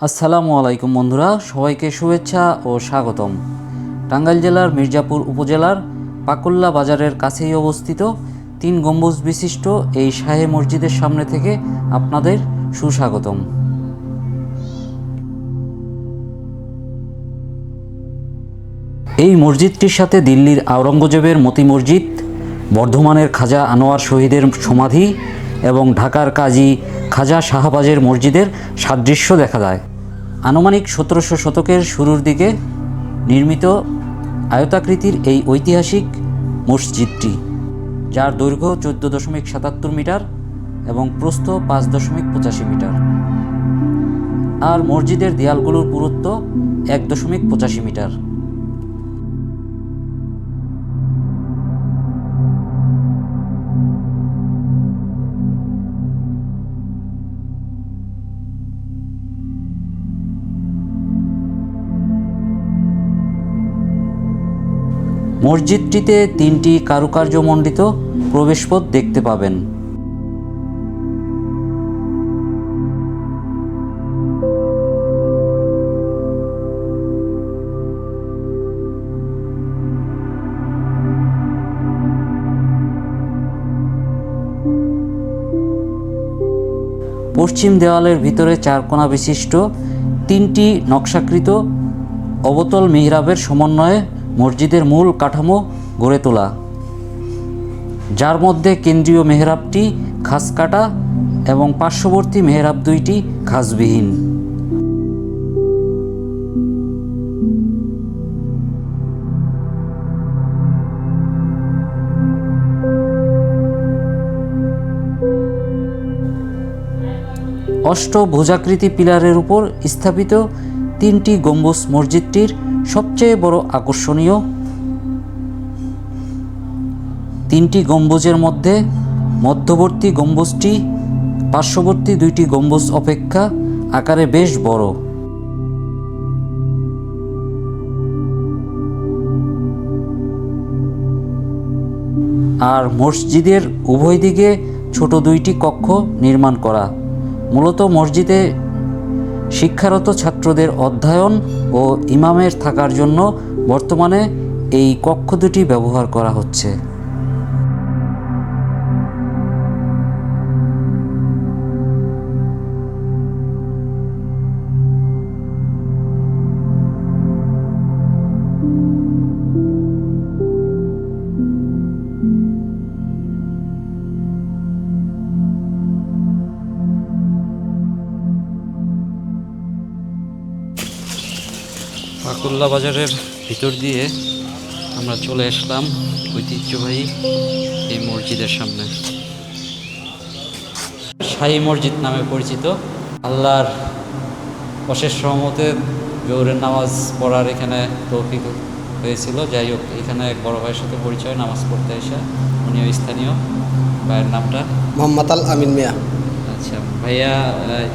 আসসালামু আলাইকুম বন্ধুরা, সবাইকে শুভেচ্ছা ও স্বাগতম। টাঙ্গাইল জেলার মির্জাপুর উপজেলার পাকুল্লা বাজারের কাছেই অবস্থিত তিন গম্বুজ বিশিষ্ট এই শাহে মসজিদের সামনে থেকে আপনাদের সুস্বাগতম। এই মসজিদটির সাথে দিল্লির আওরঙ্গজেবের মতি মসজিদ, বর্ধমানের খাজা আনোয়ার শহীদের সমাধি এবং ঢাকার কাজী খাজা শাহবাজের মসজিদের সাদৃশ্য দেখা যায়। আনুমানিক সতেরোশো শতকের শুরুর দিকে নির্মিত আয়তাকৃতির এই ঐতিহাসিক মসজিদটি, যার দৈর্ঘ্য চোদ্দ দশমিক সাতাত্তর মিটার এবং প্রস্থ পাঁচ দশমিক পঁচাশি মিটার। আর মসজিদের দেয়ালগুলোর পুরুত্ব এক দশমিক পঁচাশি মিটার। মসজিদটিতে তিনটি কারুকার্যমণ্ডিত প্রবেশপথ দেখতে পাবেন। পশ্চিম দেওয়ালের ভিতরে চার কোণা বিশিষ্ট তিনটি নকশাকৃত অবতল মিহরাবের সমন্বয়ে মসজিদের মূল কাঠামো গড়ে তোলা। যার মধ্যে কেন্দ্রীয় মেহরাবটি খাস কাটা এবং পার্শ্ববর্তী মেহরাব দুইটি খাসবিহীন। অষ্টভুজাকৃতি পিলারের উপর স্থাপিত তিনটি গম্বুজ মসজিদটির সবচেয়ে বড় আকর্ষণীয় তিনটি গম্বুজের মধ্যে মধ্যবর্তী গম্বুজটি, পার্শ্ববর্তী দুইটি গম্বুজ অপেক্ষা আকারে বেশ বড়। আর মসজিদের উভয় দিকে ছোট দুইটি কক্ষ নির্মাণ করা। মূলত মসজিদে শিক্ষারত ছাত্রদের অধ্যয়ন ও ইমামের থাকার জন্য বর্তমানে এই কক্ষ দুটি ব্যবহার করা হচ্ছে। পাকুল্লা বাজারের ভিতর দিয়ে আমরা চলে আসলাম ঐতিহ্যবাহী এই মসজিদের সামনে। শাহী মসজিদ নামে পরিচিত। আল্লাহর অশেষ সহমতে জোহরের নামাজ পড়ার এখানে তৌফিক হয়েছিল। যাই হোক, এখানে এক বড় ভাইয়ের সাথে পরিচয়, নামাজ পড়তে এসে উনিও স্থানীয়। ভাইয়ের নামটা? মোহাম্মদ আল আমিন মিয়া। আচ্ছা ভাইয়া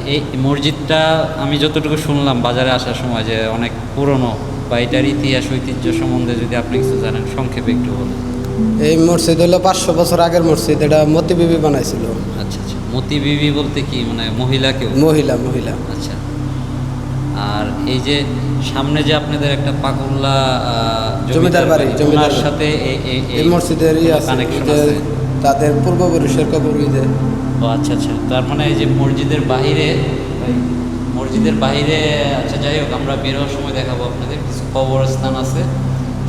এই মসজিদটা আমি যতটুকু শুনলাম বাজারে আসার সময় যে অনেক পুরনো বা এটার ইতিহাস ঐতিহ্য সম্বন্ধে যদি আপনি কিছু জানেন সংক্ষেপে একটু বলুন। এই মসজিদ হলো পাঁচশো বছর আগের মসজিদ এটা মতি বিবি বানাইছিল। আচ্ছা আচ্ছা মতি বিবি বলতে কি? মানে মহিলা কেউ? মহিলা মহিলা। আচ্ছা আর এই যে সামনে যে আপনাদের একটা পাকুল্লা জমিদার বাড়ি, জমিদার সাথে এই- মসজিদের কানেকশন আছে তাদের পূর্বপুরুষের কবর ও আচ্ছা আচ্ছা। তার মানে এই যে মসজিদের বাহিরে মসজিদের বাহিরে আচ্ছা যাই হোক আমরা বের হওয়ার সময় দেখাবো আপনাদের। কিছু কবরস্থান আছে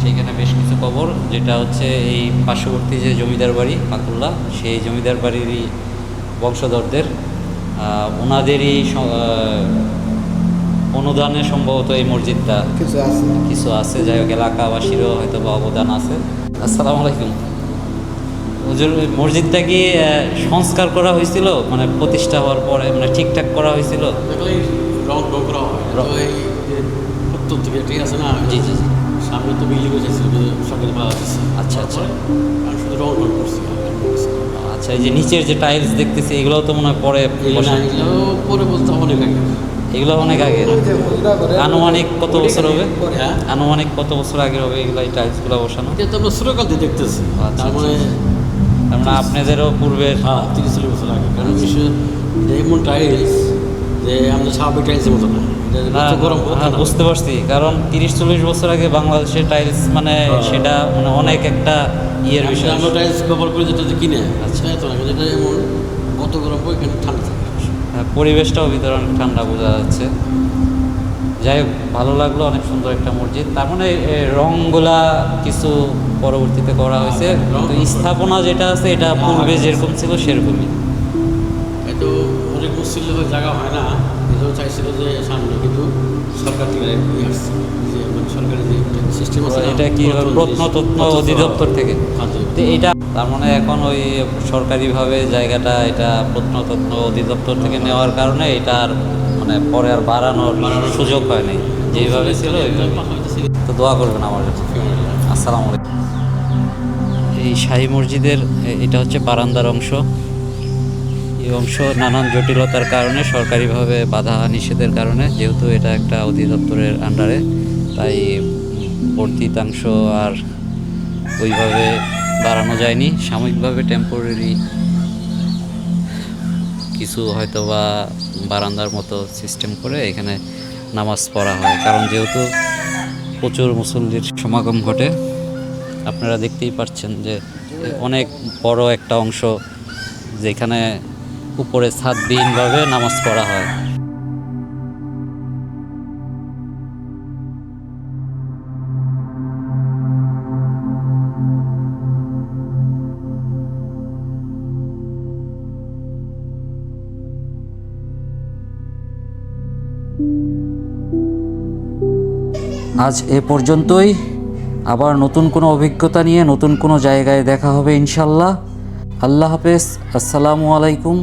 সেইখানে বেশ কিছু কবর যেটা হচ্ছে এই পার্শ্ববর্তী যে জমিদার বাড়ি পাকুল্লা সেই জমিদার বাড়িরই বংশধরদের। ওনাদেরই অনুদানে সম্ভবত এই মসজিদটা। কিছু আছে। কিছু আছে যাই হোক এলাকাবাসীরও হয়তো বা অবদান আছে। আসসালামু আলাইকুম। হুজুর মসজিদটা কি সংস্কার করা হয়েছিল? মানে প্রতিষ্ঠা হওয়ার পরে মানে ঠিকঠাক করা হয়েছিল? হয়। ঠিক আছে না? জি জি জি। সামনে তো বিল্ডিং পাওয়া আচ্ছা, আচ্ছা। আর শুধু রং রং করছি আচ্ছা এই যে নিচের যে টাইলস দেখতেছি এগুলোও তো মনে হয় পরে পরে বলতে অনেক আগে। এগুলো অনেক আগে। আনুমানিক কত বছর হবে? হ্যাঁ। আনুমানিক কত বছর আগে হবে এগুলো এই টাইলসগুলো বসানো? এটা তো আমরা ছোটকাল দেখতেছি। আচ্ছা, তার মানে মানে আপনাদেরও পূর্বের হ্যাঁ তিরিশ চল্লিশ বছর আগে কারণ বিষয় এমন টাইলস যে আমাদের স্বাভাবিক টাইলসের মতো না এটা না, হ্যাঁ, বুঝতে পারছি কারণ তিরিশ চল্লিশ বছর আগে বাংলাদেশের টাইলস মানে সেটা মানে অনেক একটা ইয়ের বিষয়। আমরা টাইলস ব্যবহার করি যেটা কিনে আচ্ছা না কিন্তু এমন কত গরম এখানে ঠান্ডা থাকে। হ্যাঁ, পরিবেশটাও ভিতরে অনেক ঠান্ডা বোঝা যাচ্ছে। যাই হোক ভালো লাগল অনেক সুন্দর একটা মসজিদ। তার মানে এ, রংগুলা কিছু পরবর্তীতে করা হয়েছে। হ্যাঁ, কিন্তু স্থাপনা যেটা আছে এটা পূর্বে যেরকম ছিল সেরকমই। এত অনেক মুসলিম হয়ে জায়গা হয় না এটাও চাইছিল যে সামনে কিন্তু সরকার থেকে আসছে। যে মানে সরকারের যে সিস্টেম আছে এটা কি প্রত্নতত্ত্ব অধিদপ্তর থেকে। হ্যাঁ, তো এটা তার মানে এখন ওই সরকারিভাবে জায়গাটা এটা প্রত্নতত্ত্ব অধিদপ্তর থেকে নেওয়ার কারণে এটা আর মানে পরে আর বাড়ানোর সুযোগ হয়নি যেইভাবে ছিল তো দোয়া করবেন আমার জন্য। আসসালামু আলাইকুম। এই শাহী মসজিদের এটা হচ্ছে বারান্দার অংশ। এই অংশ নানান জটিলতার কারণে, সরকারিভাবে বাধা নিষেধের কারণে, যেহেতু এটা একটা অধিদপ্তরের আন্ডারে তাই বর্ধিতাংশ আর ওইভাবে বাড়ানো যায়নি। সাময়িকভাবে টেম্পোরারি কিছু হয়তো বা বারান্দার মতো সিস্টেম করে এখানে নামাজ পড়া হয়। কারণ যেহেতু প্রচুর মুসল্লির সমাগম ঘটে, আপনারা দেখতেই পাচ্ছেন যে অনেক বড় একটা অংশ যেখানে উপরে ছাদবিহীনভাবে নামাজ পড়া হয়। আজ এ পর্যন্তই। আবার নতুন কোনো অভিজ্ঞতা নিয়ে নতুন কোনো জায়গায় দেখা হবে ইনশাল্লাহ আল্লাহ হাফেজ। আসসালামু আলাইকুম।